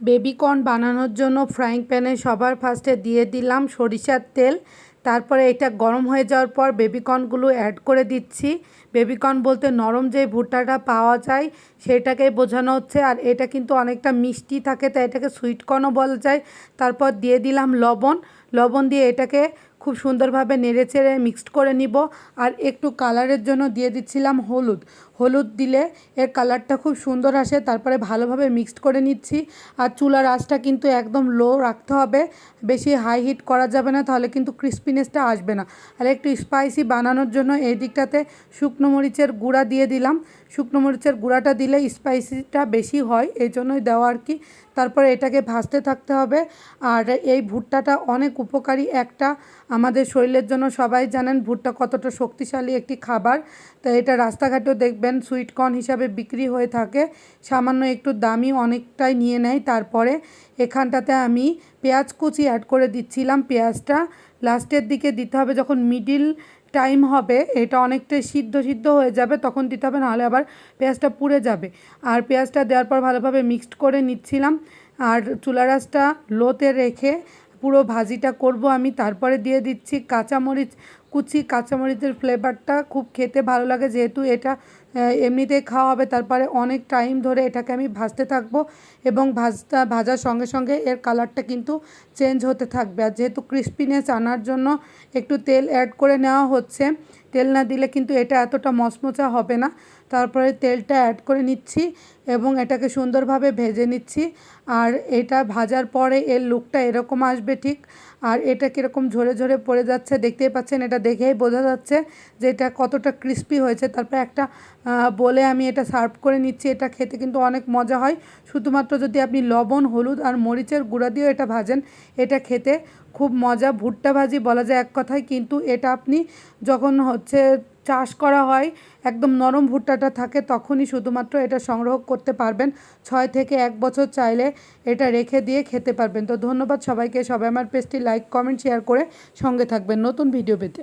Baby corn বানানোর জন্য frying প্যানে সবার ফার্স্টে দিয়ে দিলাম সরিষার তেল। তারপরে এটা গরম হয়ে যাওয়ার পর বেবিকর্নগুলো অ্যাড করে দিচ্ছি। বেবিকর্ন বলতে নরম যে ভুট্টাটা পাওয়া যায় সেটাকেই বোঝানো হচ্ছে। আর এটা কিন্তু অনেকটা মিষ্টি থাকে, তাই এটাকে সুইটকর্নও বলা যায়। তারপর দিয়ে দিলাম লবণ। লবণ দিয়ে এটাকে খুব সুন্দরভাবে নেড়ে চেড়ে মিক্সড করে নিব। আর একটু কালারের জন্য দিয়ে দিচ্ছিলাম হলুদ। হলুদ দিলে এর কালারটা খুব সুন্দর আসে, তারপরে ভালোভাবে মিক্সড করে নিচ্ছি। আর চুলার আঁচটা কিন্তু একদম লো রাখতে হবে। বেশি হাই হিট করা যাবে না, তাহলে কিন্তু ক্রিস্পিনেসটা আসবে না। আর একটু স্পাইসি বানানোর জন্য এই দিকটাতে শুকনো মরিচের গুঁড়া দিয়ে দিলাম। শুকনো মরিচের গুঁড়াটা দিলে স্পাইসিটা বেশি হয়, এই জন্যই দেওয়া আর কি। তারপরে এটাকে ভাজতে থাকতে হবে। আর এই ভুট্টাটা অনেক উপকারী একটা আমাদের শরীরের জন্য সবাই জানেন ভুট্টা কতটা শক্তিশালী একটি খাবার। তো এটা রাস্তাঘাটেও দেখবেন সুইট কর্ন হিসাবে বিক্রি হয়ে থাকে। সামান্য একটু দামি অনেকটাই নিয়ে নেয়। তারপরে এখানটাতে আমি পেঁয়াজ কুচি অ্যাড করে দিচ্ছিলাম। পেঁয়াজটা লাস্টের দিকে দিতে হবে যখন মিডিল টাইম হবে, এটা অনেকটাই সিদ্ধ সিদ্ধ হয়ে যাবে, তখন দিতে হবে, নাহলে আবার পেঁয়াজটা পুড়ে যাবে। আর পেঁয়াজটা দেওয়ার পর ভালোভাবে মিক্সড করে নিচ্ছিলাম। আর চুলা রাসটা লোতে রেখে পুরো ভাজিটা করব আমি, তারপরে দিয়ে দিচ্ছি কাঁচামরিচ কুচি। কাঁচামরিচের ফ্লেভারটা খুব খেতে ভালো লাগে, যেহেতু এটা এমনিতেই খাওয়া হবে, তারপরে অনেক টাইম ধরে এটাকে আমি ভাজতে থাকব এবং ভাজটা, ভাজার সঙ্গে সঙ্গে এর কালারটা কিন্তু চেঞ্জ হতে থাকবে। আর যেহেতু ক্রিস্পিনেস আনার জন্য একটু তেল অ্যাড করে নেওয়া হচ্ছে, তেল না দিলে কিন্তু এটা এতটা মচমচা হবে না। তারপরে তেলটা অ্যাড করে নিচ্ছি। এবং এটাকে সুন্দরভাবে ভেজে নিচ্ছি। আর এটা ভাজার পরে এর লুকটা এরকম আসবে ঠিক। আর এটা কীরকম ঝরে ঝরে পড়ে যাচ্ছে দেখতেই পাচ্ছেন, এটা দেখেই বোঝা যাচ্ছে যে এটা কতটা ক্রিস্পি হয়েছে। তারপর একটা বলে আমি এটা সার্ভ করে নিচ্ছি। এটা খেতে কিন্তু অনেক মজা হয়। শুধুমাত্র যদি আপনি লবণ, হলুদ আর মরিচের গুঁড়া দিয়েও এটা ভাজেন, এটা খেতে খুব মজা। ভুট্টা ভাজি বলা যায় এক কথায়, কিন্তু এটা আপনি যখন হচ্ছে চাষ করা হয়, একদম নরম ভুট্টাটা থাকে, তখনই শুধুমাত্র এটা সংগ্রহ করতে পারবেন। ছয় থেকে এক বছর চাইলে এটা রেখে দিয়ে খেতে পারবেন। তো ধন্যবাদ সবাইকে। সবাই আমার পেজটি লাইক কমেন্ট শেয়ার করে সঙ্গে থাকবেন নতুন ভিডিও পেতে।